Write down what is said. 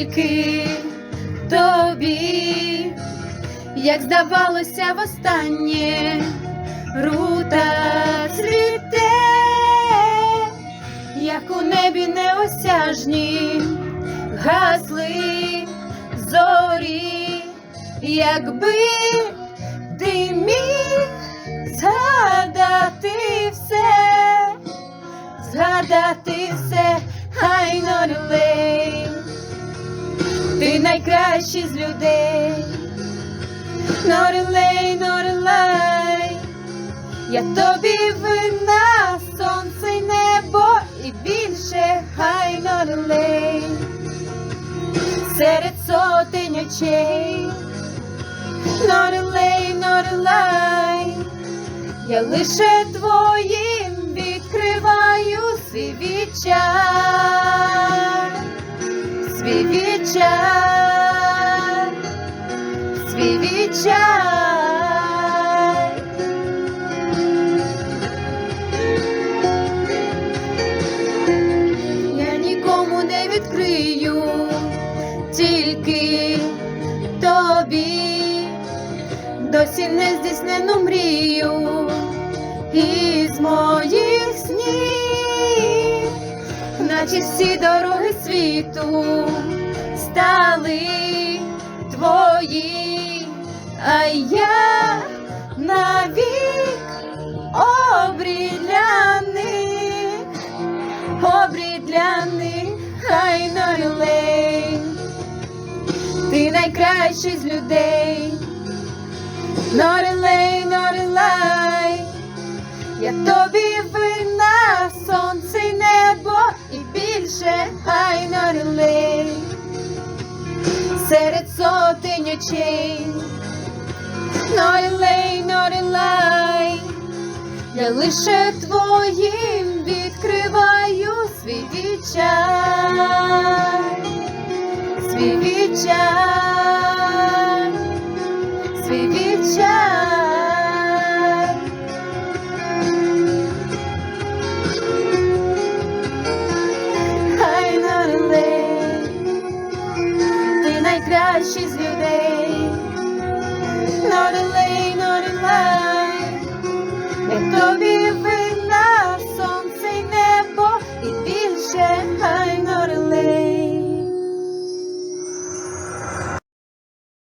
тільки тобі, як здавалося, в останнє рута цвіте, як у небі неосяжні, гасли зорі, якби ти міг згадати все, згадати все, хай норве ти найкращий з людей. Норилей, норилей, я тобі вина, сонце й небо і більше хай норилей, серед сотень очей, норилей, норилей, я лише твоїм відкриваю свій вічай, свій вічай відчай. Я нікому не відкрию, тільки тобі, досі не здійснену мрію із моїх снів, наче всі дороги світу стали твої, а я навік для них, хай норилей, ти найкращий з людей, норилей, норилей, я тобі вина, сонце й небо і більше, хай норилей серед сотень очей. Найлей, норілей, я лише твоїм відкриваю свій вічай, свій вічай. love.